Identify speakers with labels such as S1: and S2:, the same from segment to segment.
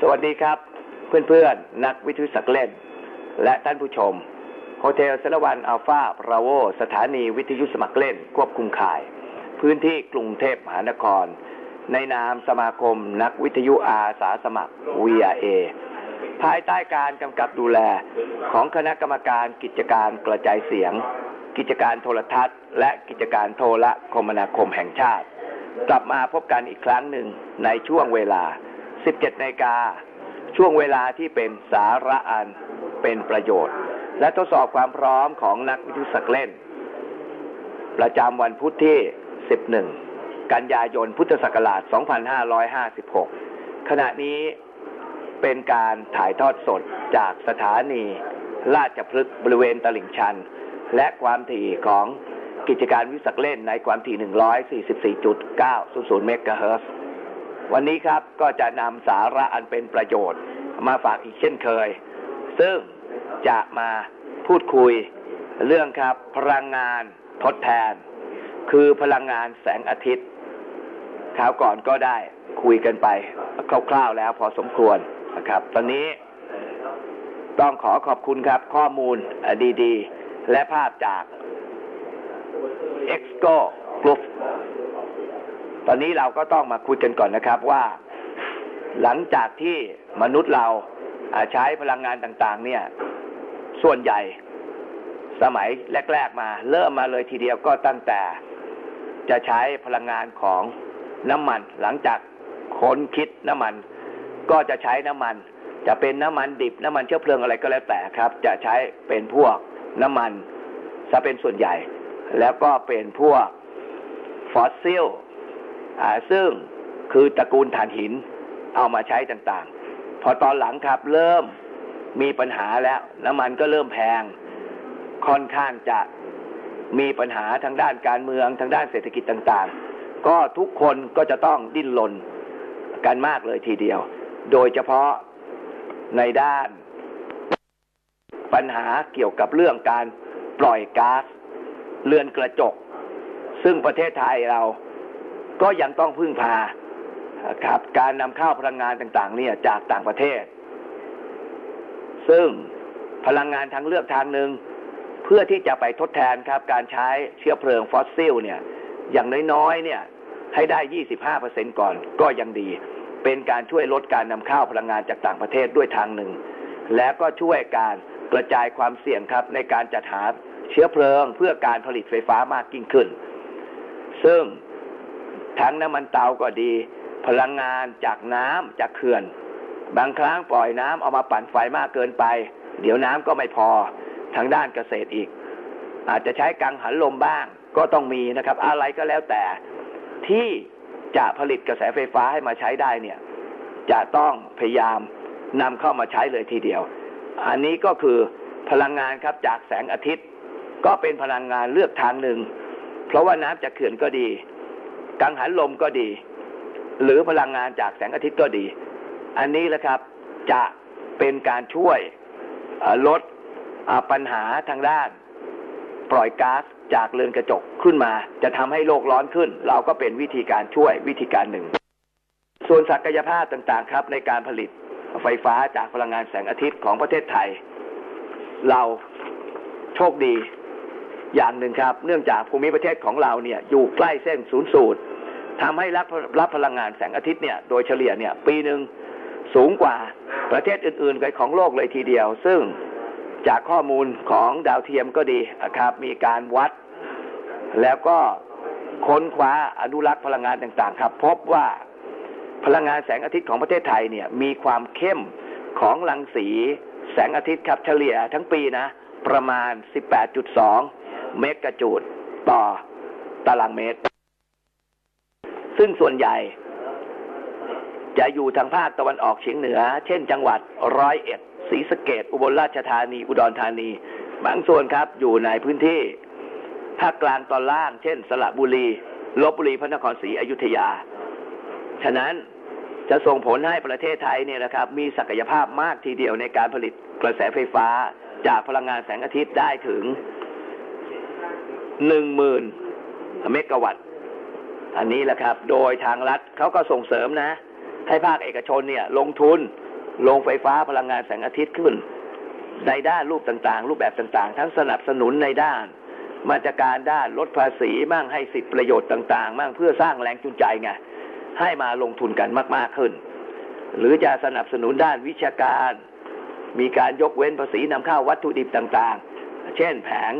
S1: สวัสดีครับ เพื่อนๆ นักวิทยุสักเล่น และท่านผู้ชม โฮเทลสนวันอัลฟาบราโว สถานีวิทยุสมัครเล่น ควบคุมข่าย พื้นที่กรุงเทพมหานคร ในนามสมาคมนักวิทยุอาสาสมัคร VRA ภายใต้การกำกับดูแลของคณะกรรมการกิจการกระจายเสียง กิจการโทรทัศน์ และกิจการโทรคมนาคมแห่งชาติ กลับมาพบกันอีกครั้งหนึ่งในช่วงเวลา 17นาฬิกาช่วงเวลาที่เป็นสาระอันเป็นประโยชน์ และทดสอบความพร้อมของนักวิทยุสักเล่น ประจำวันพุธที่ 11 กันยายนพุทธศักราช 2556 ขณะนี้เป็นการถ่ายทอดสดจากสถานีราชพฤกษ์บริเวณตลิ่งชัน และความถี่ของกิจการวิสักเล่นในความถี่ 144.900 เมกะเฮิรตซ์ วันนี้ครับก็จะนำสาระอันเป็นประโยชน์มาฝากอีกเช่นเคย ซึ่งจะมาพูดคุยเรื่องครับพลังงานทดแทน คือพลังงานแสงอาทิตย์คราวก่อนก็ได้คุยกันไปคร่าวๆแล้วพอสมควรนะครับ ตอนนี้ต้องขอขอบคุณครับข้อมูลดีๆ และภาพจาก Exco Group ตอนนี้เราก็ต้องมาคุยกันก่อนนะครับว่า หลังจากที่มนุษย์เราใช้พลังงานต่างๆ เนี่ย ส่วนใหญ่สมัยแรก ๆ มา เริ่มมาเลยทีเดียวก็ตั้งแต่ จะใช้พลังงานของน้ำมัน หลังจากค้นคิดน้ำมัน ก็จะใช้น้ำมัน จะเป็นน้ำมันดิบน้ำมันเชื้อเพลิงอะไรก็แล้วแต่ครับ จะใช้เป็นพวกน้ำมันซะเป็นส่วนใหญ่ แล้วก็เป็นพวกฟอสซิล ซึ่งคือตระกูลถ่านหินเอามาใช้ต่างๆ พอตอนหลังครับเริ่มมีปัญหาแล้วน้ำมันก็เริ่มแพง ค่อนข้างจะมีปัญหาทางด้านการเมืองทางด้านเศรษฐกิจต่างๆ ก็ทุกคนก็จะต้องดิ้นรนกันมากเลยทีเดียว โดยเฉพาะในด้าน ปัญหาเกี่ยวกับเรื่องการปล่อยก๊าซเรือนกระจก ซึ่งประเทศไทยเรา ก็ยังต้องพึ่งพาครับการนำเข้าพลังงานต่าง ๆ เนี่ยจากต่างประเทศ ซึ่งพลังงานทางเลือกทางหนึ่งเพื่อที่จะไปทดแทนครับ การใช้เชื้อเพลิงฟอสซิล เนี่ย อย่างน้อยๆเนี่ย ให้ได้ 25%ก่อนก็ยังดี เป็นการช่วยลดการนำเข้าพลังงานจากต่างประเทศด้วยทางหนึ่ง และก็ช่วยการกระจายความเสี่ยงครับ ในการจัดหาเชื้อเพลิงเพื่อการผลิตไฟฟ้ามากยิ่งขึ้น ซึ่ง ทั้งน้ำมันเตาก็ดี พลังงานจากน้ำจากเขื่อน บางครั้งปล่อยน้ำเอามาปั่นไฟมากเกินไป เดี๋ยวน้ำก็ไม่พอทางด้านเกษตรอีก อาจจะใช้กังหันลมบ้างก็ต้องมีนะครับ อะไรก็แล้วแต่ที่จะผลิตกระแสไฟฟ้าให้มาใช้ได้เนี่ย จะต้องพยายามนำเข้ามาใช้เลยทีเดียว อันนี้ก็คือพลังงานครับจากแสงอาทิตย์ ก็เป็นพลังงานเลือกทางหนึ่ง เพราะว่าน้ำจากเขื่อนก็ดี กังหันลมก็ดี หรือพลังงานจากแสงอาทิตย์ก็ดี อันนี้แหละครับจะเป็นการช่วยลดปัญหาทางด้าน ปล่อยก๊าซจากเรือนกระจกขึ้นมา จะทำให้โลกร้อนขึ้น เราก็เป็นวิธีการช่วยวิธีการหนึ่ง ส่วนศักยภาพต่างๆครับ ในการผลิตไฟฟ้าจากพลังงานแสงอาทิตย์ของประเทศไทย เราโชคดีอย่างหนึ่งครับ เนื่องจากภูมิประเทศของเราเนี่ยอยู่ใกล้เส้นศูนย์สูตร ทำให้รับรับพลังงานแสงอาทิตย์เนี่ยโดยเฉลี่ยเนี่ยปีหนึ่งสูงกว่าประเทศอื่นๆของโลกเลยทีเดียว ซึ่งจากข้อมูลของดาวเทียมก็ดีนะครับ มีการวัด แล้วก็ค้นคว้าอนุรักษ์พลังงานต่างๆ ครับ พบว่าพลังงานแสงอาทิตย์ของประเทศไทยเนี่ยมีความเข้มของรังสีแสงอาทิตย์ครับเฉลี่ยทั้งปีนะ ประมาณ 18.2 เมกะจูดต่อตารางเมตร ซึ่งส่วนใหญ่ จะอยู่ทางภาคตะวันออกเฉียงเหนือ เช่น จังหวัดร้อยเอ็ดศรีสะเกดอุบลราชธานี อุดรธานี บางส่วนครับอยู่ในพื้นที่ภาคกลางตอนล่าง เช่น สระบุรีลบบุรีพระนครศรีอยุธยา ฉะนั้นจะส่งผลให้ประเทศไทยเนี่ยนะครับ มีศักยภาพมากทีเดียวในการผลิตกระแสไฟฟ้าจากพลังงานแสงอาทิตย์ได้ถึงหนึ่งหมื่นเมกะวัตต์ อันนี้แหละครับ โดยทางรัฐเขาก็ส่งเสริมนะ ให้ภาคเอกชนเนี่ย ลงทุนลงไฟฟ้าพลังงานแสงอาทิตย์ขึ้น ในด้านรูปต่างๆ รูปแบบต่างๆ ทั้งสนับสนุนในด้าน มาตรการด้านลดภาษีมั่งให้สิทธิประโยชน์ต่างๆมั่งเพื่อสร้างแรงจูงใจไงให้มาลงทุนกันมากๆขึ้น หรือจะสนับสนุนด้านวิชาการ มีการยกเว้นภาษีนำเข้าวัตถุดิบต่างๆ เช่นแผง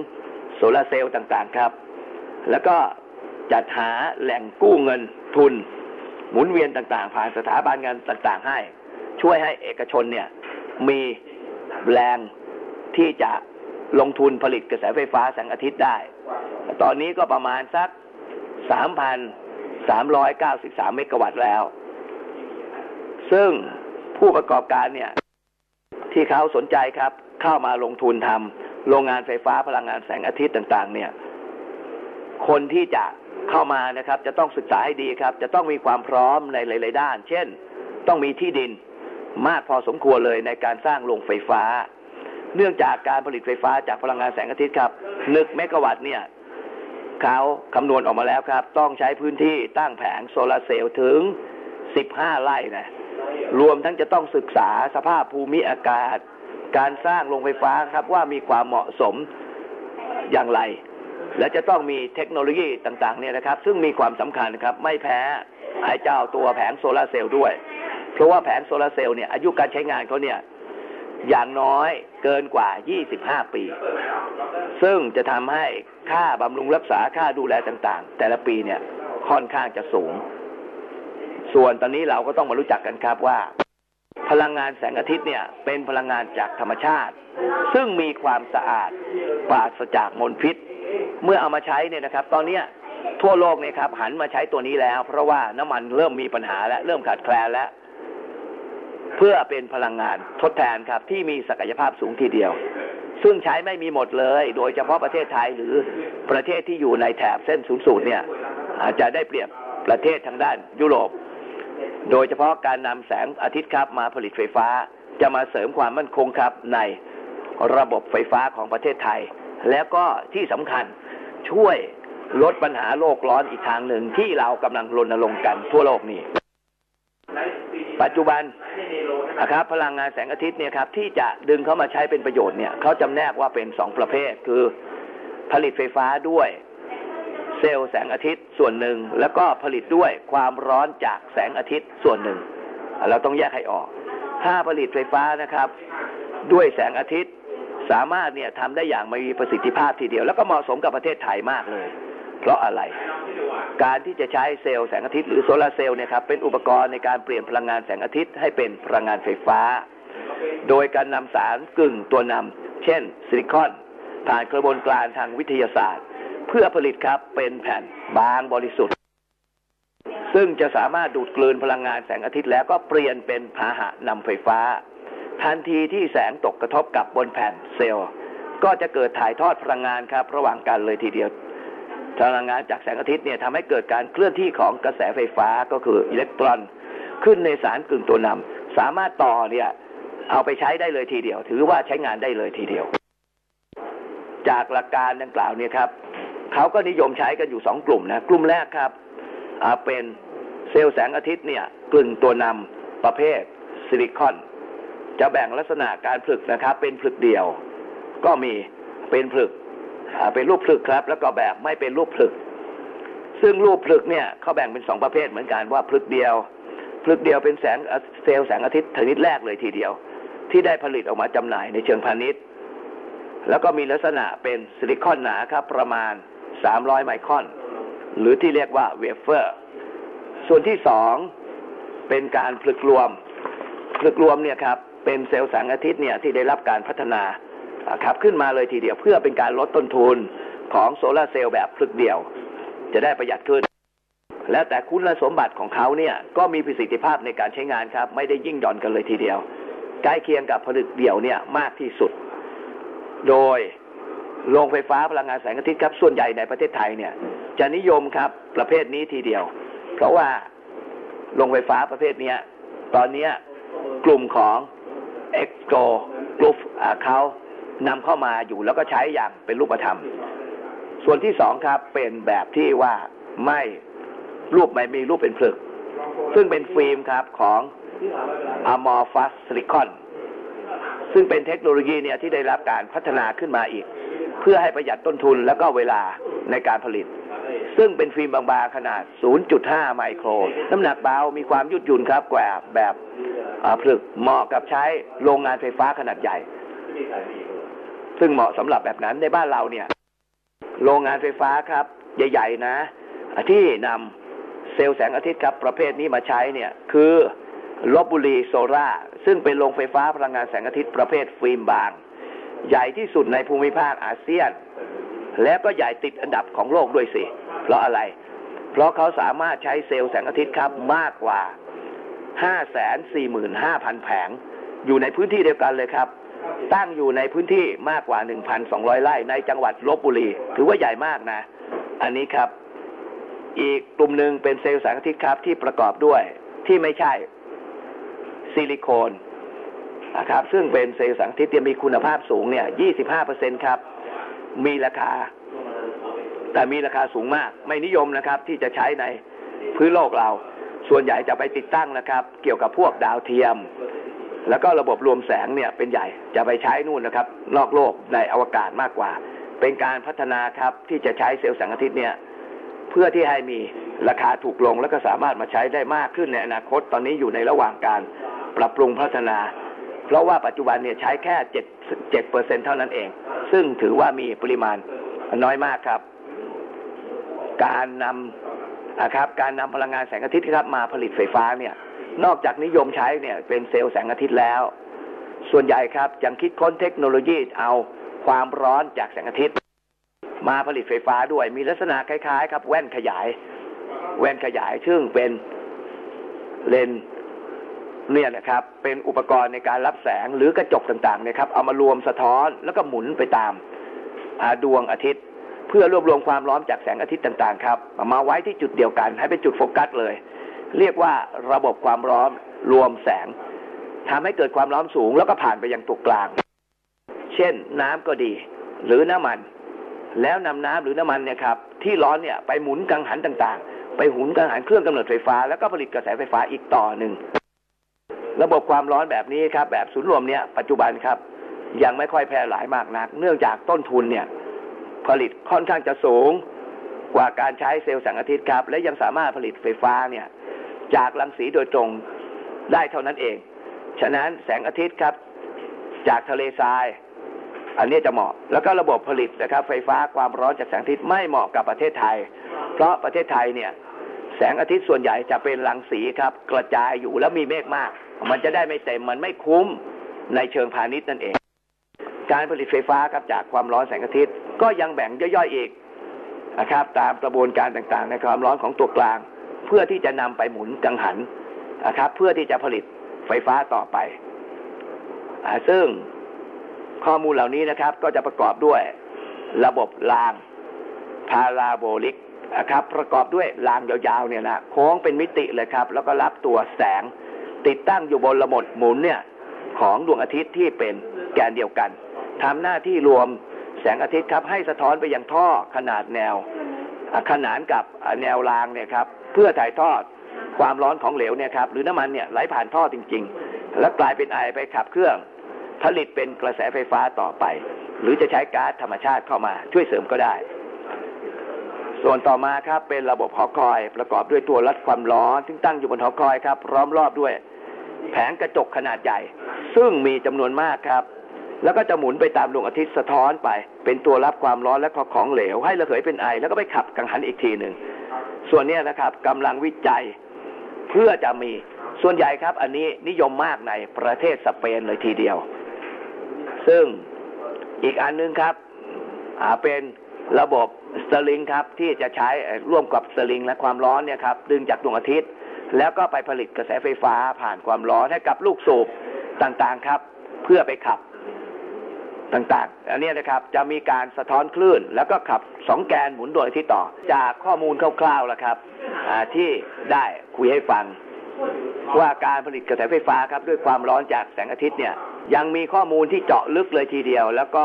S1: โซลาร์เซลล์ต่างๆครับ แล้วก็ จัดหาแหล่งกู้เงินทุน หมุนเวียนต่างๆ ผ่านสถาบันเงินต่างๆ ให้ ช่วยให้เอกชนเนี่ยมีแรงที่จะลงทุนผลิตกระแสไฟฟ้าแสงอาทิตย์ได้ ตอนนี้ก็ประมาณสัก 3,393 เมกะวัตต์แล้ว ซึ่งผู้ประกอบการเนี่ย ที่เขาสนใจครับ เข้ามาลงทุนทำโรงงานไฟฟ้าพลังงานแสงอาทิตย์ต่าง ๆ เนี่ย คนที่จะ เข้ามานะครับ จะต้องศึกษาให้ดีครับ จะต้องมีความพร้อมในหลาย ๆ ด้าน เช่น ต้องมีที่ดินมากพอสมควรเลยในการสร้างโรงไฟฟ้า เนื่องจากการผลิตไฟฟ้าจากพลังงานแสงอาทิตย์ครับหนึ่งเมกะวัตต์เนี่ยเขาคำนวณออกมาแล้วครับ ต้องใช้พื้นที่ตั้งแผงโซลาร์เซลล์ถึง 15 ไร่นะรวมทั้งจะต้องศึกษาสภาพภูมิอากาศ การสร้างโรงไฟฟ้าครับว่ามีความเหมาะสมอย่างไร และจะต้องมีเทคโนโลยีต่างๆเนี่ยนะครับ ซึ่งมีความสำคัญครับไม่แพ้ไอ้เจ้าตัวแผงโซลาร์เซลล์ด้วย เพราะว่าแผงโซลาร์เซลล์เนี่ยอายุการใช้งานเขาเนี่ยอย่างน้อยเกินกว่า 25 ปี ซึ่งจะทำให้ค่าบำรุงรักษาค่าดูแลต่างๆ แต่ละปีเนี่ยค่อนข้างจะสูง ส่วนตอนนี้เราก็ต้องมารู้จักกันครับว่า พลังงานแสงอาทิตย์เนี่ยเป็นพลังงานจากธรรมชาติ ซึ่งมีความสะอาดปราศจากมลพิษ เมื่อเอามาใช้เนี่ยนะครับ ตอนเนี้ยทั่วโลกเนี่ยครับ หันมาใช้ตัวนี้แล้ว เพราะว่าน้ำมันเริ่มมีปัญหาและเริ่มขาดแคลนแล้ว เพื่อเป็นพลังงานทดแทนครับ ที่มีศักยภาพสูงทีเดียว ซึ่งใช้ไม่มีหมดเลย โดยเฉพาะประเทศไทยหรือประเทศที่อยู่ในแถบเส้นศูนย์สูตรเนี่ย อาจจะได้เปรียบประเทศทางด้านยุโรป โดยเฉพาะการนำแสงอาทิตย์ครับมาผลิตไฟฟ้า จะมาเสริมความมั่นคงครับในระบบไฟฟ้าของประเทศไทย แล้วก็ที่สำคัญช่วยลดปัญหาโลกร้อนอีกทางหนึ่งที่เรากำลังรณรงค์กันทั่วโลกนี้ปัจจุบันนะครับพลังงานแสงอาทิตย์เนี่ยครับที่จะดึงเข้ามาใช้เป็นประโยชน์เนี่ยเขาจำแนกว่าเป็นสองประเภทคือผลิตไฟฟ้าด้วยเซลล์แสงอาทิตย์ส่วนหนึ่ง แล้วก็ผลิตด้วยความร้อนจากแสงอาทิตย์ส่วนหนึ่ง เราต้องแยกให้ออก ถ้าผลิตไฟฟ้านะครับ ด้วยแสงอาทิตย์ สามารถเนี่ยทำได้อย่างมีประสิทธิภาพทีเดียว แล้วก็เหมาะสมกับประเทศไทยมากเลย เพราะอะไร การที่จะใช้เซลล์แสงอาทิตย์หรือโซลาร์เซลล์เนี่ยครับเป็นอุปกรณ์ในการเปลี่ยนพลังงานแสงอาทิตย์ให้เป็นพลังงานไฟฟ้า โดยการนำสารกึ่งตัวนำเช่นซิลิคอน ผ่านกระบวนการทางวิทยาศาสตร์ เพื่อผลิตครับเป็นแผ่นบางบริสุทธิ์ ซึ่งจะสามารถดูดกลืนพลังงานแสงอาทิตย์แล้วก็เปลี่ยนเป็นพาหะนำไฟฟ้า ทันทีที่แสงตกกระทบกับบนแผ่นเซลล์ ก็จะเกิดถ่ายทอดพลังงานครับ ระหว่างกันเลยทีเดียว พลังงานจากแสงอาทิตย์เนี่ยทำให้เกิดการเคลื่อนที่ของกระแสไฟฟ้าก็คืออิเล็กตรอน ขึ้นในสารกึ่งตัวนำสามารถต่อเนี่ยเอาไปใช้ได้เลยทีเดียว ถือว่าใช้งานได้เลยทีเดียว จากหลักการดังกล่าวเนี่ยครับเขาก็นิยมใช้กันอยู่สองกลุ่มนะกลุ่มแรกครับเป็นเซลล์แสงอาทิตย์เนี่ยกลึงตัวนำประเภทซิลิคอน จะแบ่งลักษณะการผลึกนะครับ เป็นผลึกเดียว ก็มีเป็นผลึกเป็นรูปผลึกครับ แล้วก็แบบไม่เป็นรูปผลึก ซึ่งรูปผลึกเนี่ยเขาแบ่งเป็นสองประเภทเหมือนกันว่าผลึกเดียวผลึกเดียวเป็นแสงเซลล์แสงอาทิตย์ชนิดแรกเลยทีเดียว ที่ได้ผลิตออกมาจำหน่ายในเชิงพาณิชย์ แล้วก็มีลักษณะเป็นซิลิคอนหนาครับ ประมาณ 300 ไมครอน หรือที่เรียกว่าเวเฟอร์ส่วนที่สองเป็นการผลึกรวมผลึกรวมเนี่ยครับ เป็นเซลล์แสงอาทิตย์เนี่ยที่ได้รับการพัฒนาครับขึ้นมาเลยทีเดียวเพื่อเป็นการลดต้นทุนของโซลาร์เซลล์แบบพลึกเดียว จะได้ประหยัดขึ้น แล้วแต่คุณสมบัติของเขาเนี่ยก็มีประสิทธิภาพในการใช้งานครับ ไม่ได้ยิ่งหย่อนกันเลยทีเดียว ใกล้เคียงกับผลึกเดี่ยวเนี่ยมากที่สุด โดยโรงไฟฟ้าพลังงานแสงอาทิตย์ครับส่วนใหญ่ในประเทศไทยเนี่ยจะนิยมครับประเภทนี้ทีเดียว เพราะว่าโรงไฟฟ้าประเภทนี้ตอนนี้กลุ่มของ เอ็กโกกลุ่มเขานำเข้ามาอยู่แล้วก็ใช้อย่างเป็นรูปธรรม ส่วนที่สองครับเป็นแบบที่ว่าไม่รูปไม่มีรูปเป็นผลึก ซึ่งเป็นฟิล์มครับของ Amorphous Silicon ซึ่งเป็นเทคโนโลยีเนี่ยที่ได้รับการพัฒนาขึ้นมาอีก เพื่อให้ประหยัดต้นทุนแล้วก็เวลาในการผลิต ซึ่งเป็นฟิล์มบางๆขนาด 0.5 ไมโคร น้ำหนักเบา มีความยืดหยุ่นครับกว่าแบบผลึกเหมาะกับใช้โรงงานไฟฟ้าขนาดใหญ่ ซึ่งเหมาะสำหรับแบบนั้นในบ้านเราเนี่ย โรงงานไฟฟ้าครับ ใหญ่ ๆ นะ ที่นำเซลล์แสงอาทิตย์ครับ ประเภทนี้มาใช้เนี่ย คือลบบุรีโซล่าซึ่งเป็นโรงไฟฟ้าพลังงานแสงอาทิตย์ประเภทฟิล์มบาง ใหญ่ที่สุดในภูมิภาคอาเซียน และก็ใหญ่ติดอันดับของโลกด้วยสิ เพราะอะไร เพราะเขาสามารถใช้เซลล์แสงอาทิตย์ครับมากกว่า 545,000 แผง อยู่ในพื้นที่เดียวกันเลยครับ ตั้งอยู่ในพื้นที่มากกว่า 1,200 ไร่ในจังหวัดลบบุรี ถือว่าใหญ่มากนะ อันนี้ครับ อีกกลุ่มหนึ่งเป็นเซลล์แสงอาทิตย์ครับที่ประกอบด้วยที่ไม่ใช่ซิลิโคนนะครับซึ่งเป็นเซลล์แสงอาทิตย์ที่มีคุณภาพสูงเนี่ย 25%ครับ มีราคา แต่มีราคาสูงมาก ไม่นิยมนะครับ ที่จะใช้ในพื้นโลกเรา ส่วนใหญ่จะไปติดตั้งนะครับ เกี่ยวกับพวกดาวเทียม แล้วก็ระบบรวมแสงเนี่ยเป็นใหญ่จะไปใช้นู่นนะครับ นอกโลกในอวกาศมากกว่า เป็นการพัฒนาครับที่จะใช้เซลล์แสงอาทิตย์เนี่ยเพื่อที่ให้มีราคาถูกลงแล้วก็สามารถมาใช้ได้มากขึ้นในอนาคตตอนนี้อยู่ในระหว่างการปรับปรุงพัฒนา เพราะว่าปัจจุบันเนี่ยใช้แค่เจ็ด เจ็ดเปอร์เซ็นเท่านั้นเอง ซึ่งถือว่ามีปริมาณน้อยมากครับ การนำนะครับการนำพลังงานแสงอาทิตย์ครับมาผลิตไฟฟ้าเนี่ย นอกจากนิยมใช้เนี่ยเป็นเซลล์แสงอาทิตย์แล้ว ส่วนใหญ่ครับยังคิดค้นเทคโนโลยีเอาความร้อนจากแสงอาทิตย์ มาผลิตไฟฟ้าด้วยมีลักษณะคล้ายๆ ครับ แว่นขยาย แว่นขยายซึ่งเป็นเลนส์ เนี่ยนะครับเป็นอุปกรณ์ในการรับแสงหรือกระจกต่างๆนะครับ เอามารวมสะท้อนแล้วก็หมุนไปตามาดวงอาทิตย์ เพื่อรวบรวมความร้อนจากแสงอาทิตย์ต่างๆครับเอามาไว้ที่จุดเดียวกันให้เป็นจุดโฟกัสเลย เรียกว่าระบบความร้อนรวมแสงทำให้เกิดความร้อนสูง แล้วก็ผ่านไปยังตัวกลาง เช่นน้ำก็ดี หรือน้ำมัน แล้วนำน้ำหรือน้ำมันเนี่ยครับที่ร้อนเนี่ยไปหมุนกังหันต่างๆ ไปหมุนกังหันเครื่องกำเนิดไฟฟ้า แล้วก็ผลิตกระแสไฟฟ้าอีกต่อหนึ่ง ระบบความร้อนแบบนี้ครับ แบบศูนย์รวมเนี่ยปัจจุบันครับ ยังไม่ค่อยแพร่หลายมากนัก เนื่องจากต้นทุนเนี่ย ผลิตค่อนข้างจะสูงกว่าการใช้เซลล์แสงอาทิตย์ครับ และยังสามารถผลิตไฟฟ้าเนี่ย จากรังสีโดยตรงได้เท่านั้นเอง ฉะนั้นแสงอาทิตย์ครับ จากทะเลทราย อันนี้จะเหมาะ แล้วก็ระบบผลิตนะครับ ไฟฟ้าความร้อนจากแสงอาทิตย์ไม่เหมาะกับประเทศไทย เพราะประเทศไทยเนี่ย แสงอาทิตย์ส่วนใหญ่จะเป็นรังสีครับ กระจายอยู่แล้วมีเมฆมาก มันจะได้ไม่เต็มมันไม่คุ้มในเชิงพาณิชย์นั่นเอง การผลิตไฟฟ้าครับจากความร้อนแสงอาทิตย์ก็ยังแบ่งย่อยๆอีกนะครับ ตามกระบวนการต่างๆ ในความร้อนของตัวกลาง เพื่อที่จะนำไปหมุนกังหันนะครับ เพื่อที่จะผลิตไฟฟ้าต่อไปอซึ่งข้อมูลเหล่านี้นะครับ ก็จะประกอบด้วยระบบรางพาราโบลิก นะครับประกอบด้วยรางยาวๆเนี่ยนะโค้งเป็นมิติเลยครับ แล้วก็รับตัวแสง ติดตั้งอยู่บนระบบหมุนเนี่ยของดวงอาทิตย์ที่เป็นแกนเดียวกันทำหน้าที่รวมแสงอาทิตย์ครับ ให้สะท้อนไปยังท่อขนาดแนว ขนานกับแนวรางเนี่ยครับเพื่อถ่ายทอดความร้อนของเหลวเนี่ยครับหรือน้ำมันเนี่ยไหลผ่านท่อจริง ๆ แล้วกลายเป็นไอไปขับเครื่อง ผลิตเป็นกระแสไฟฟ้าต่อไป หรือจะใช้ก๊าซธรรมชาติเข้ามาช่วยเสริมก็ได้ ส่วนต่อมาครับเป็นระบบหอคอยประกอบด้วยตัวรัดความร้อน ซึ่งตั้งอยู่บนหอคอยครับล้อมรอบด้วย แผงกระจกขนาดใหญ่ ซึ่งมีจำนวนมากครับ แล้วก็จะหมุนไปตามดวงอาทิตย์สะท้อนไป เป็นตัวรับความร้อนและของเหลว ให้ระเหยเป็นไอ แล้วก็ไปขับกังหันอีกทีหนึ่งส่วนนี้นะครับกำลังวิจัยเพื่อจะมีส่วนใหญ่ครับ อันนี้นิยมมากในประเทศสเปนเลยทีเดียว ซึ่งอีกอันหนึงครับอ่าเป็นระบบ สลิงครับที่จะใช้ร่วมกับสลิงและความร้อนเนี่ยครับดึงจากดวงอาทิตย์ แล้วก็ไปผลิตกระแสไฟฟ้าผ่านความร้อนให้กับลูกสูบต่างๆครับ เพื่อไปขับต่างๆ อันนี้นะครับจะมีการสะท้อนคลื่น แล้วก็ขับสองแกนหมุนดวงอาทิตย์ต่อ จากข้อมูลคร่าวๆแล้วครับที่ได้คุยให้ฟัง ว่าการผลิตกระแสไฟฟ้าครับด้วยความร้อนจากแสงอาทิตย์เนี่ยยังมีข้อมูลที่เจาะลึกเลยทีเดียว แล้วก็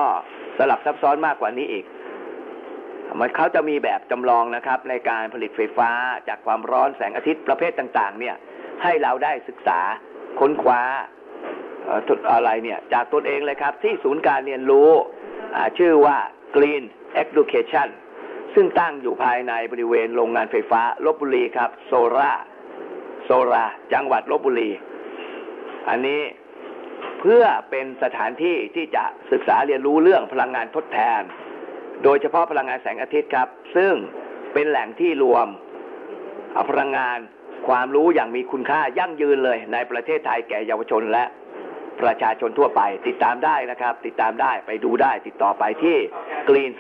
S1: สลับซับซ้อนมากกว่านี้อีก มันเขาจะมีแบบจำลองนะครับ ในการผลิตไฟฟ้าจากความร้อนแสงอาทิตย์ประเภทต่างๆ เนี่ย ให้เราได้ศึกษาค้นคว้าอะไรเนี่ย จากตนเองเลยครับ ที่ศูนย์การเรียนรู้ชื่อว่า Green Education ซึ่งตั้งอยู่ภายในบริเวณโรงงานไฟฟ้าลบบุรีครับ โซราโซราจังหวัดลบบุรี อันนี้เพื่อเป็นสถานที่ที่จะศึกษาเรียนรู้เรื่องพลังงานทดแทน โดยเฉพาะพลังงานแสงอาทิตย์ครับ ซึ่งเป็นแหล่งที่รวมพลังงานความรู้อย่างมีคุณค่ายั่งยืนเลยในประเทศไทยแก่เยาวชนและประชาชนทั่วไปติดตามได้นะครับ ติดตามได้ไปดูได้ติดต่อไปที่ Green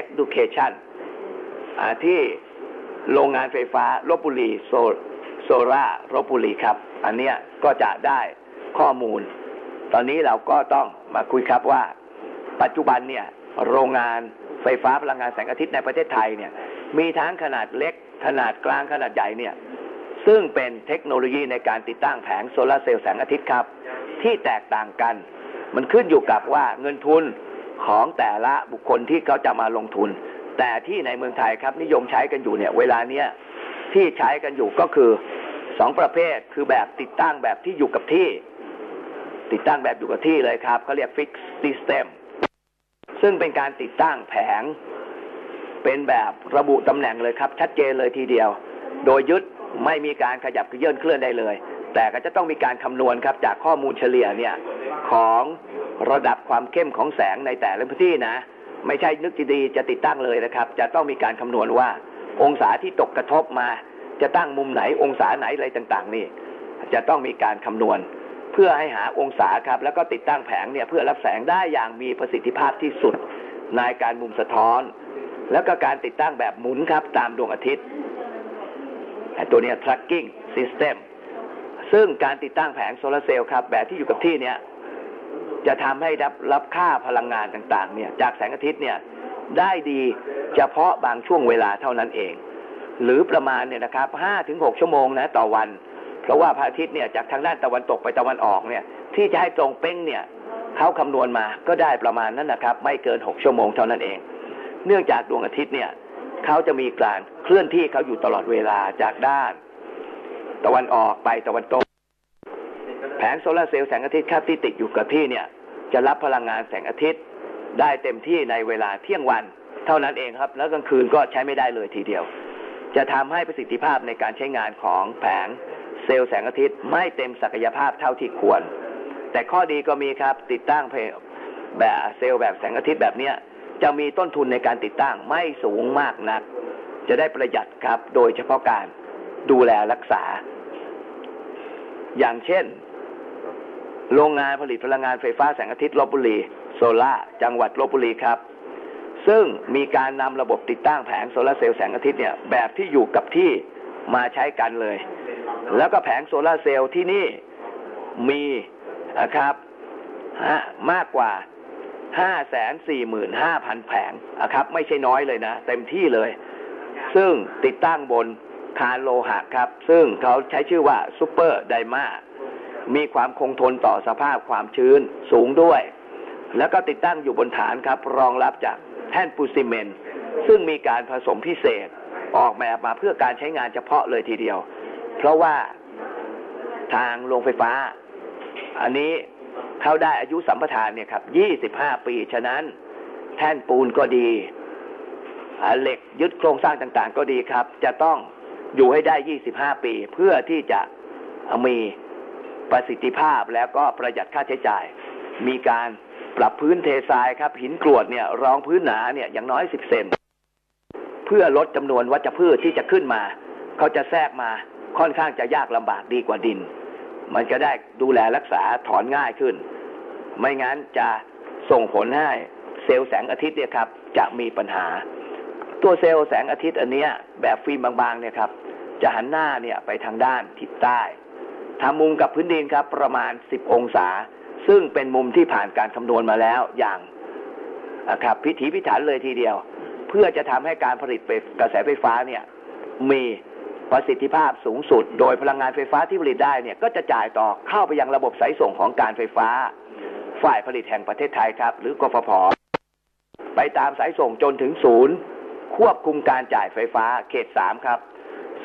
S1: Education ที่โรงงานไฟฟ้าลบบุรีโซโซราลบบุรีครับ อันเนี้ยก็จะได้ข้อมูล ตอนนี้เราก็ต้องมาคุยครับว่า ปัจจุบันเนี่ยโรงงาน ไฟฟ้าพลังงานแสงอาทิตย์ในประเทศไทยเนี่ยมีทั้งขนาดเล็กขนาดกลางขนาดใหญ่เนี่ยซึ่งเป็นเทคโนโลยีในการติดตั้งแผงโซลาร์เซลล์แสงอาทิตย์ครับ ที่แตกต่างกัน มันขึ้นอยู่กับว่าเงินทุนของแต่ละบุคคลที่เขาจะมาลงทุน แต่ที่ในเมืองไทยครับนิยมใช้กันอยู่เนี่ย เวลาเนี้ยที่ใช้กันอยู่ก็คือสองประเภทคือแบบติดตั้งแบบที่อยู่กับที่ ติดตั้งแบบอยู่กับที่เลยครับเขาเรียก fixed system ึ่งเป็นการติดตั้งแผง เป็นแบบระบุตำแหน่งเลยครับ ชัดเจนเลยทีเดียว โดยยึดไม่มีการขยับเขยื่อนเคลื่อนได้เลย แต่ก็จะต้องมีการคำนวณครับจากข้อมูลเฉลี่ยเนี่ยของระดับความเข้มของแสงในแต่ละพื้นที่นะ ไม่ใช่นึกดีๆจะติดตั้งเลยนะครับ จะต้องมีการคำนวณว่า องศาที่ตกกระทบมา จะตั้งมุมไหนองศาไหนอะไรต่างๆ นี่ จะต้องมีการคำนวณ เพื่อให้หาองศาครับ แล้วก็ติดตั้งแผงเนี่ยเพื่อรับแสงได้อย่างมีประสิทธิภาพที่สุดในการมุมสะท้อน แล้วก็การติดตั้งแบบหมุนครับ ตามดวงอาทิตย์ตัวนี้ tracking system ซึ่งการติดตั้งแผงโซลาร์เซลล์ครับแบบที่อยู่กับที่เนี่ยจะทำให้รับรับค่าพลังงานต่างๆเนี่ยจากแสงอาทิตย์เนี่ยได้ดีเฉพาะบางช่วงเวลาเท่านั้นเอง หรือประมาณเนี่ยนะครับห้าถึงหกชั่วโมงนะต่อวัน เพราะว่าพระอาทิตย์เนี่ยจากทางด้านตะวันตกไปตะวันออกเนี่ย ที่จะให้ตรงเป้งเนี่ยเขาคำนวณมาก็ได้ประมาณนั้นนะครับ ไม่เกินหกชั่วโมงเท่านั้นเอง เนื่องจากดวงอาทิตย์เนี่ยเขาจะมีการเคลื่อนที่เขาอยู่ตลอดเวลาจากด้าน ตะวันออกไปตะวันตก แผงโซลาร์เซลล์แสงอาทิตย์ครับที่ติดอยู่กับที่เนี่ยจะรับพลังงานแสงอาทิตย์ได้เต็มที่ในเวลาเที่ยงวันเท่านั้นเองครับ แล้วกลางคืนก็ใช้ไม่ได้เลยทีเดียว จะทำให้ประสิทธิภาพในการใช้งานของแผง เซลล์แสงอาทิตย์ไม่เต็มศักยภาพเท่าที่ควร แต่ข้อดีก็มีครับติดตั้งแบบเซลล์แบบแสงอาทิตย์แบบเนี้ยจะมีต้นทุนในการติดตั้งไม่สูงมากนัก จะได้ประหยัดครับ โดยเฉพาะการดูแลรักษา อย่างเช่น โรงงานผลิตพลังงานไฟฟ้าแสงอาทิตย์ลบบุรี โซล่าจังหวัดลบบุรีครับ ซึ่งมีการนำระบบติดตั้งแผงโซลาเซลล์แสงอาทิตย์เนี่ยแบบที่อยู่กับที่ มาใช้กันเลย แล้วก็แผงโซลาร์เซลล์ที่นี่มีนะครับมากกว่า545,000แผงนะครับ ไม่ใช่น้อยเลยนะ เต็มที่เลย ซึ่งติดตั้งบนคานโลหะครับ ซึ่งเขาใช้ชื่อว่าซูเปอร์ไดมามีความคงทนต่อสภาพความชื้นสูงด้วย แล้วก็ติดตั้งอยู่บนฐานครับ รองรับจากแท่นปูซีเมนต์ซึ่งมีการผสมพิเศษ ออกแบบมาเพื่อการใช้งานเฉพาะเลยทีเดียว เพราะว่าทางโรงไฟฟ้า อันนี้เข้าได้อายุสัมปทานเนี่ยครับ25ปี ฉะนั้นแท่นปูนก็ดีเหล็กยึดโครงสร้างต่างๆ ก็ดีครับ จะต้องอยู่ให้ได้ 25 ปี เพื่อที่จะมีประสิทธิภาพแล้วก็ประหยัดค่าใช้จ่าย มีการปรับพื้นเททรายครับ หินกรวดเนี่ยรองพื้นหนาเนี่ยอย่างน้อย 10 เซน เพื่อลดจำนวนวัชพืชที่จะขึ้นมา เขาจะแทรกมาค่อนข้างจะยากลำบากดีกว่าดิน มันจะได้ดูแลรักษาถอนง่ายขึ้น ไม่งั้นจะส่งผลให้เซลล์แสงอาทิตย์เนี่ยครับ จะมีปัญหา ตัวเซลล์แสงอาทิตย์อันเนี้ยแบบฟิล์มบางๆเนี่ยครับ จะหันหน้าเนี่ยไปทางด้านทิศใต้ทำมุมกับพื้นดินครับ ประมาณ 10 องศา ซึ่งเป็นมุมที่ผ่านการคำนวณมาแล้วอย่างครับพิถีพิถันเลยทีเดียว พื่อจะทำให้การผลิตกระแสไฟฟ้าเนี่ยมีประสิทธิภาพสูงสุด โดยพลังงานไฟฟ้าที่ผลิตได้เนี่ยก็จะจ่ายต่อเข้าไปยังระบบสายส่งของการไฟฟ้า ฝ่ายผลิตแห่งประเทศไทยครับ หรือกฟผไปตามสายส่งจนถึงศูนย์ ควบคุมการจ่ายไฟฟ้าเขตสามครับ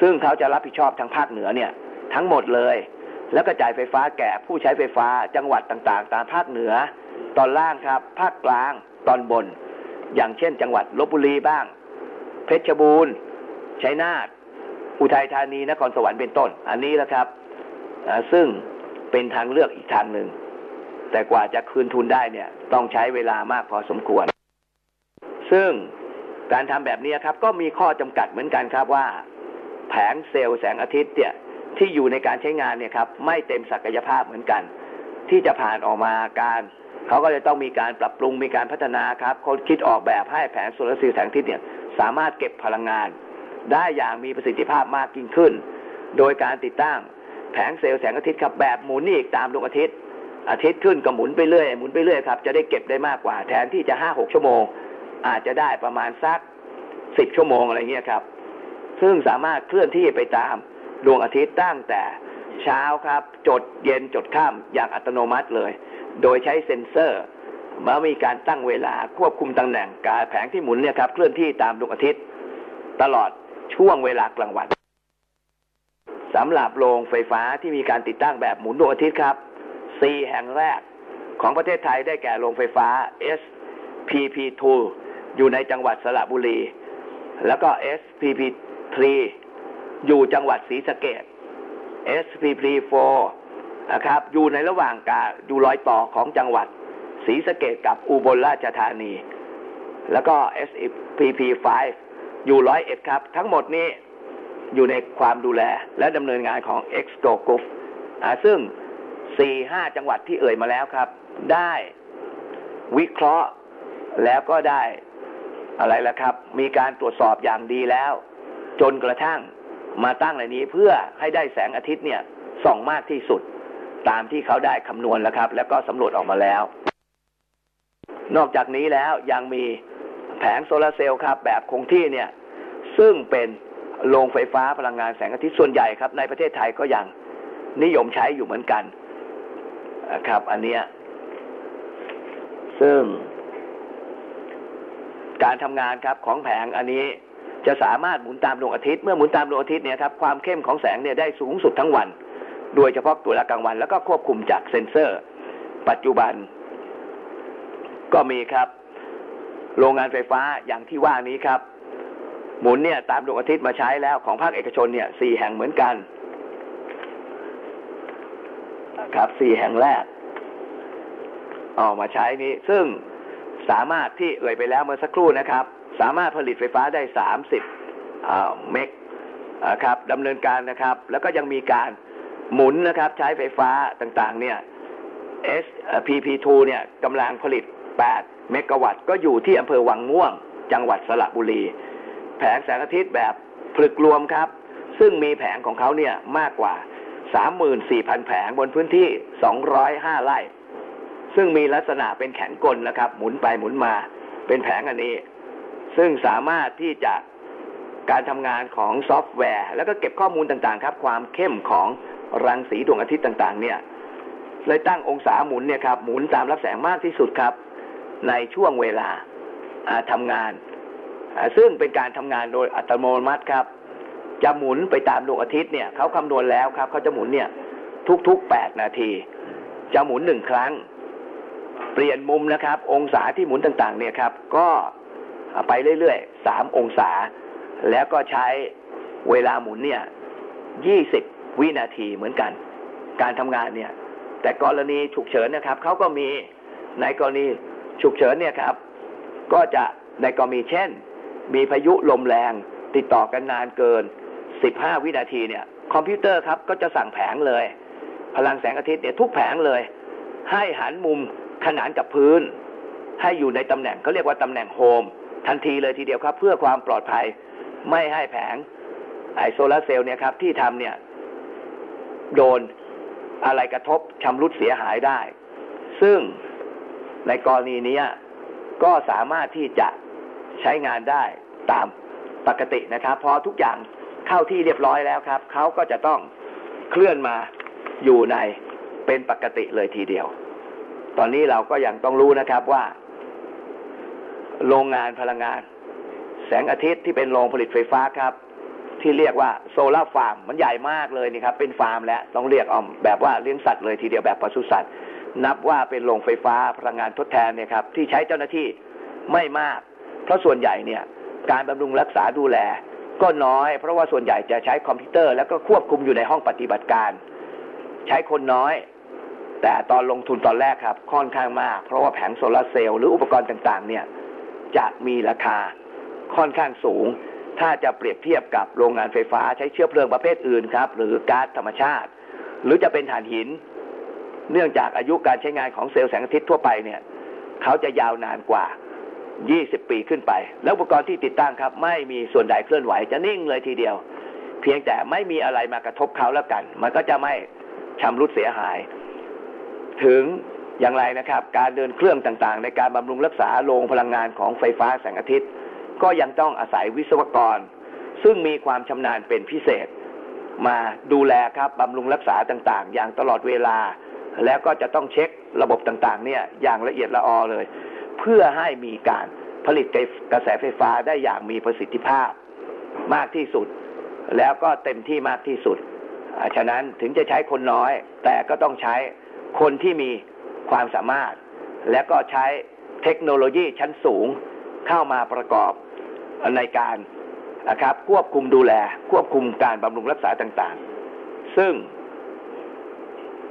S1: ซึ่งเขาจะรับผิดชอบทางภาคเหนือเนี่ยทั้งหมดเลย แล้วก็จ่ายไฟฟ้าแก่ผู้ใช้ไฟฟ้าจังหวัดต่างๆ ตามภาคเหนือ ตอนล่างครับ ภาคกลางตอนบน อย่างเช่น จังหวัดลบบุรีบ้าง เพชรบูรณ์ชัยนาทอุทัยธานีนครสวรรค์เป็นต้น อันนี้แหละครับซึ่งเป็นทางเลือกอีกทางหนึ่ง แต่กว่าจะคืนทุนได้เนี่ย ต้องใช้เวลามากพอสมควร ซึ่งการทำแบบนี้ครับ ก็มีข้อจำกัดเหมือนกันครับว่า แผงเซลล์แสงอาทิตย์เนี่ยที่อยู่ในการใช้งานเนี่ยครับ ไม่เต็มศักยภาพเหมือนกัน ที่จะผ่านออกมาการ เขาก็จะต้องมีการปรับปรุงมีการพัฒนาครับคนคิดออกแบบให้แผงโซลาร์เซลล์แสงอาทิตย์เนี่ยสามารถเก็บพลังงาน ได้อย่างมีประสิทธิภาพมากยิ่งขึ้น โดยการติดตั้งแผงเซลล์แสงอาทิตย์ครับแบบหมุนอีกตามดวงอาทิตย์ อาทิตย์ขึ้นก็หมุนไปเรื่อยหมุนไปเรื่อยครับจะได้เก็บได้มากกว่าแทนที่จะห้าหกชั่วโมง อาจจะได้ประมาณสักสิบชั่วโมงอะไรเงี้ยครับ ซึ่งสามารถเคลื่อนที่ไปตามดวงอาทิตย์ตั้งแต่เช้าครับ จดเย็นจดค่ำอย่างอัตโนมัติเลย โดยใช้เซ็นเซอร์มามีการตั้งเวลาควบคุมตำแหน่งการแผงที่หมุนเนี่ยครับ เคลื่อนที่ตามดวงอาทิตย์ ตลอดช่วงเวลากลางวันสำหรับโรงไฟฟ้าที่มีการติดตั้งแบบหมุนดวงอาทิตย์ครับ4แห่งแรกของประเทศไทยได้แก่โรงไฟฟ้า SPP2 อยู่ในจังหวัดสระบุรี แล้วก็ SPP3 อยู่จังหวัดศรีสะเกด SPP4 นะครับ อยู่ในระหว่างการอยู่รอยต่อของจังหวัดศรีสะเกดกับอุบลราชธานี แล้วก็ SPP5 อยู่ร้อยเอ็ดครับ ทั้งหมดนี้อยู่ในความดูแลและดำเนินงานของ e x t o Group อ่าซึ่งสี่ห้าจังหวัดที่เอ่ยมาแล้วครับ ได้วิเคราะห์แล้วก็ได้อะไรล่ะครับ มีการตรวจสอบอย่างดีแล้ว จนกระทั่งมาตั้งในนี้เพื่อให้ได้แสงอาทิตย์เนี่ยส่องมากที่สุด ตามที่เขาได้คำนวณแล้วครับ แล้วก็สำรวจออกมาแล้ว นอกจากนี้แล้วยังมีแผงโซลาร์เซลล์ครับ แบบคงที่เนี่ย ซึ่งเป็นโรงไฟฟ้าพลังงานแสงอาทิตย์ส่วนใหญ่ครับ ในประเทศไทยก็ยังนิยมใช้อยู่เหมือนกันครับ อันเนี้ยซึ่ง การทำงานครับของแผงอันนี้จะสามารถหมุนตามดวงอาทิตย์ เมื่อหมุนตามดวงอาทิตย์เนี่ยครับความเข้มของแสงเนี่ยได้สูงสุดทั้งวัน โดยเฉพาะตัวละกลางวัน แล้วก็ควบคุมจากเซ็นเซอร์ ปัจจุบัน ก็มีครับ โรงงานไฟฟ้าอย่างที่ว่านี้ครับ หมุนเนี่ยตามดวงอาทิตย์มาใช้แล้วของภาคเอกชนเนี่ยสี่แห่งเหมือนกันครับสี่แห่งแรกออกมาใช้นี้ ซึ่งสามารถที่เอ่ยไปแล้วเมื่อสักครู่นะครับ สามารถผลิตไฟฟ้าได้สามสิบเมกครับดำเนินการนะครับ แล้วก็ยังมีการ หมุนนะครับใช้ไฟฟ้าต่างๆ เนี่ย S PP2 เนี่ยกำลังผลิต 8 เมกะวัตต์ก็อยู่ที่อำเภอวังม่วง จังหวัดสระบุรี แผงแสงอาทิตย์แบบผลึกรวมครับ ซึ่งมีแผงของเขาเนี่ยมากกว่า 34,000 แผงบนพื้นที่ 205 ไร่ ซึ่งมีลักษณะเป็นแขนกลนะครับ หมุนไปหมุนมาเป็นแผงอันนี้ ซึ่งสามารถที่จะการทำงานของซอฟต์แวร์ แล้วก็เก็บข้อมูลต่างๆ ครับ ความเข้มของ รังสีดวงอาทิตย์ต่างๆ เนี่ยเลยตั้งองศาหมุนเนี่ยครับหมุนตามรับแสงมากที่สุดครับ ในช่วงเวลาอ่าทำงาน ซึ่งเป็นการทำงานโดยอัตโนมัติครับ จะหมุนไปตามดวงอาทิตย์เนี่ยเขาคำนวณแล้วครับเขาจะหมุนเนี่ยทุกๆแปดนาที จะหมุนหนึ่งครั้ง เปลี่ยนมุมนะครับ องศาที่หมุนต่างๆ เนี่ยครับ ก็ไปเรื่อยๆสามองศา แล้วก็ใช้เวลาหมุนเนี่ยยี่สิบ วินาทีเหมือนกัน การทำงานเนี่ย แต่กรณีฉุกเฉินนะครับเขาก็มีในกรณีฉุกเฉินเนี่ยครับ ก็จะในกรณีเช่น มีพายุลมแรง ติดต่อกันนานเกิน 15 วินาทีเนี่ย คอมพิวเตอร์ครับก็จะสั่งแผงเลย พลังแสงอาทิตย์เนี่ยทุกแผงเลย ให้หันมุมขนานกับพื้น ให้อยู่ในตำแหน่งเขาเรียกว่าตำแหน่งโฮมทันทีเลยทีเดียวครับ เพื่อความปลอดภัยไม่ให้แผงไอโซลาเซลล์เนี่ยครับที่ทำเนี่ย โดนอะไรกระทบชำรุดเสียหายได้ ซึ่งในกรณีนี้ก็สามารถที่จะใช้งานได้ตามปกตินะครับ พอทุกอย่างเข้าที่เรียบร้อยแล้วครับ เขาก็จะต้องเคลื่อนมาอยู่ในเป็นปกติเลยทีเดียว ตอนนี้เราก็ยังต้องรู้นะครับว่า โรงงานพลังงาน แสงอาทิตย์ที่เป็นโรงผลิตไฟฟ้าครับ ที่เรียกว่าโซลาฟาร์มมันใหญ่มากเลยนี่ครับเป็นฟาร์มแล้วต้องเรียกออมแบบว่าเลี้ยงสัตว์เลยทีเดียวแบบปศุสัตว์ นับว่าเป็นโรงไฟฟ้าพลังงานทดแทนเนี่ยครับที่ใช้เจ้าหน้าที่ไม่มาก เพราะส่วนใหญ่เนี่ยการบำรุงรักษาดูแล ก็น้อย เพราะว่าส่วนใหญ่จะใช้คอมพิวเตอร์ แล้วก็ควบคุมอยู่ในห้องปฏิบัติการ ใช้คนน้อย แต่ตอนลงทุนตอนแรกครับค่อนข้างมาก เพราะว่าแผงโซลาเซลล์หรืออุปกรณ์ต่างๆ เนี่ยจะมีราคาค่อนข้างสูง ถ้าจะเปรียบเทียบกับโรงงานไฟฟ้าใช้เชื้อเพลิงประเภทอื่นครับ หรือก๊าซธรรมชาติ หรือจะเป็นถ่านหิน เนื่องจากอายุการใช้งานของเซลล์แสงอาทิตย์ทั่วไปเนี่ยเขาจะยาวนานกว่า 20 ปีขึ้นไป แล้วอุปกรณ์ที่ติดตั้งครับ ไม่มีส่วนใดเคลื่อนไหวจะนิ่งเลยทีเดียว เพียงแต่ไม่มีอะไรมากระทบเขาแล้วกัน มันก็จะไม่ชำรุดเสียหาย ถึงอย่างไรนะครับ การเดินเครื่องต่างๆ ในการบำรุงรักษาโรงพลังงานของไฟฟ้าแสงอาทิตย์ ก็ยังต้องอาศัยวิศวกร ซึ่งมีความชำนาญเป็นพิเศษ มาดูแลครับบำรุงรักษาต่างๆ อย่างตลอดเวลา แล้วก็จะต้องเช็คระบบต่างๆ เนี่ยอย่างละเอียดละออเลย เพื่อให้มีการผลิตกระแสไฟฟ้าได้อย่างมีประสิทธิภาพมากที่สุด แล้วก็เต็มที่มากที่สุด ฉะนั้นถึงจะใช้คนน้อย แต่ก็ต้องใช้คนที่มีความสามารถ และก็ใช้เทคโนโลยีชั้นสูงเข้ามาประกอบ ในการนะครับควบคุมดูแล ควบคุมการบำรุงรักษาต่างๆ ซึ่ง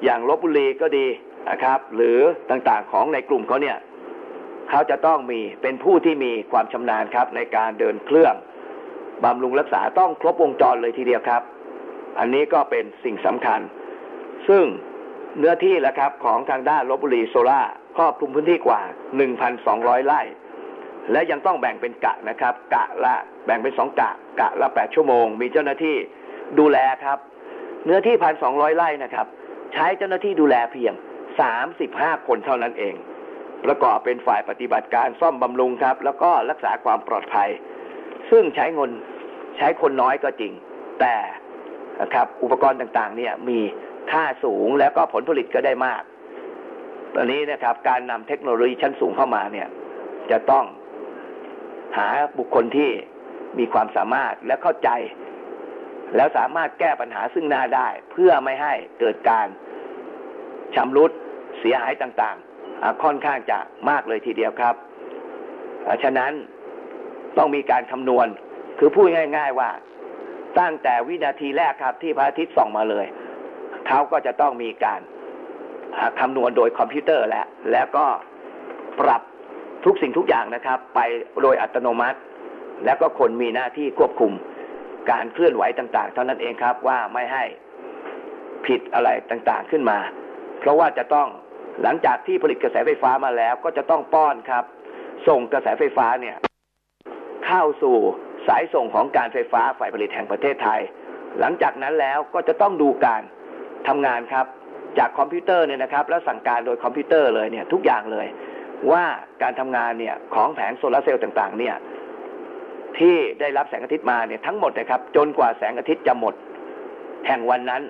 S1: อย่างลบบุรีก็ดีนะครับ หรือต่างๆของในกลุ่มเขาเนี่ยเขาจะต้องมีเป็นผู้ที่มีความชำนาญครับ ในการเดินเครื่องบำรุงรักษาต้องครบวงจรเลยทีเดียวครับ อันนี้ก็เป็นสิ่งสำคัญ ซึ่งเนื้อที่แล้วครับของทางด้านลบบุรีโซล่าครอบคลุมพื้นที่กว่า 1,200 ไร่ และยังต้องแบ่งเป็นกะนะครับ กะละแบ่งเป็นสองกะ กะละ8ชั่วโมง มีเจ้าหน้าที่ดูแลครับ เนื้อที่1,200ไร่นะครับ ใช้เจ้าหน้าที่ดูแลเพียง35คนเท่านั้นเอง ประกอบเป็นฝ่ายปฏิบัติการซ่อมบำรุงครับ แล้วก็รักษาความปลอดภัย ซึ่งใช้เงินใช้คนน้อยก็จริง แต่นะครับอุปกรณ์ต่างๆ เนี่ยมีค่าสูงแล้วก็ผลผลิตก็ได้มาก ตอนนี้นะครับการนำเทคโนโลยีชั้นสูงเข้ามาเนี่ยจะต้อง หาบุคคลที่มีความสามารถและเข้าใจ แล้วสามารถแก้ปัญหาซึ่งหน้าได้ เพื่อไม่ให้เกิดการชำรุดเสียหายต่างๆ ค่อนข้างจะมากเลยทีเดียวครับ ฉะนั้นต้องมีการคำนวณคือพูดง่าย ๆว่าตั้งแต่วินาทีแรกครับที่พระอาทิตย์ส่องมาเลยเขาก็จะต้องมีการคำนวณโดยคอมพิวเตอร์แล้วแล้วก็ปรับ ทุกสิ่งทุกอย่างนะครับ ไปโดยอัตโนมัติ แล้วก็คนมีหน้าที่ควบคุมการเคลื่อนไหวต่างๆ เท่านั้นเองครับว่าไม่ให้ผิดอะไรต่างๆขึ้นมา เพราะว่าจะต้องหลังจากที่ผลิตกระแสไฟฟ้ามาแล้ว ก็จะต้องป้อนครับ ส่งกระแสไฟฟ้าเนี่ย เข้าสู่สายส่งของการไฟฟ้าฝ่ายผลิตแห่งประเทศไทย หลังจากนั้นแล้วก็จะต้องดูการทำงานครับ จากคอมพิวเตอร์เนี่ยนะครับ แล้วสั่งการโดยคอมพิวเตอร์เลยเนี่ยทุกอย่างเลย ว่าการทำงานเนี่ยของแผงโซลาร์เซลล์ต่างๆ เนี่ยที่ได้รับแสงอาทิตย์มาเนี่ยทั้งหมดนะครับ จนกว่าแสงอาทิตย์จะหมดแห่งวันนั้น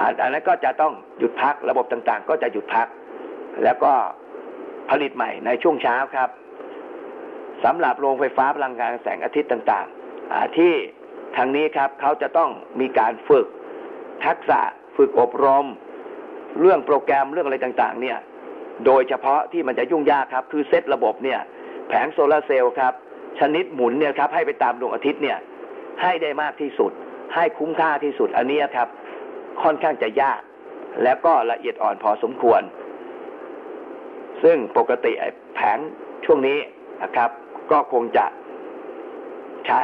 S1: อันนั้นก็จะต้องหยุดพักระบบต่างๆ ก็จะหยุดพัก แล้วก็ผลิตใหม่ในช่วงเช้าครับสำหรับโรงไฟฟ้าพลังงานแสงอาทิตย์ต่างๆ ที่ทางนี้ครับเขาจะต้องมีการฝึกทักษะฝึกอบรม เรื่องโปรแกรมเรื่องอะไรต่างๆ เนี่ย โดยเฉพาะที่มันจะยุ่งยากครับ คือเซตระบบเนี่ยแผงโซลาร์เซลล์ครับ ชนิดหมุนเนี่ยครับให้ไปตามดวงอาทิตย์เนี่ยให้ได้มากที่สุด ให้คุ้มค่าที่สุดอันนี้ครับ ค่อนข้างจะยาก แล้วก็ละเอียดอ่อนพอสมควร ซึ่งปกติแผงช่วงนี้นะครับ ก็คงจะใช้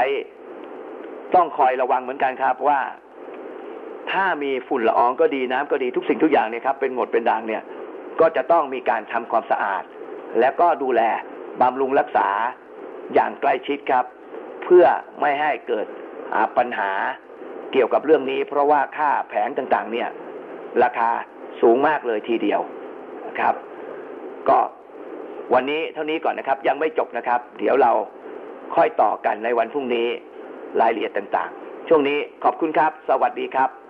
S1: ต้องคอยระวังเหมือนกันครับว่าถ้ามีฝุ่นละอองก็ดีน้ำก็ดีทุกสิ่งทุกอย่างเนี่ยครับเป็นหมดเป็นด่างเนี่ย ก็จะต้องมีการทำความสะอาด และก็ดูแลบำรุงรักษาอย่างใกล้ชิดครับ เพื่อไม่ให้เกิดปัญหาเกี่ยวกับเรื่องนี้ เพราะว่าค่าแผงต่างๆ เนี่ย ราคาสูงมากเลยทีเดียวนะครับ ก็วันนี้เท่านี้ก่อนนะครับ ยังไม่จบนะครับ เดี๋ยวเราค่อยต่อกันในวันพรุ่งนี้รายละเอียดต่างๆ ช่วงนี้ขอบคุณครับ สวัสดีครับ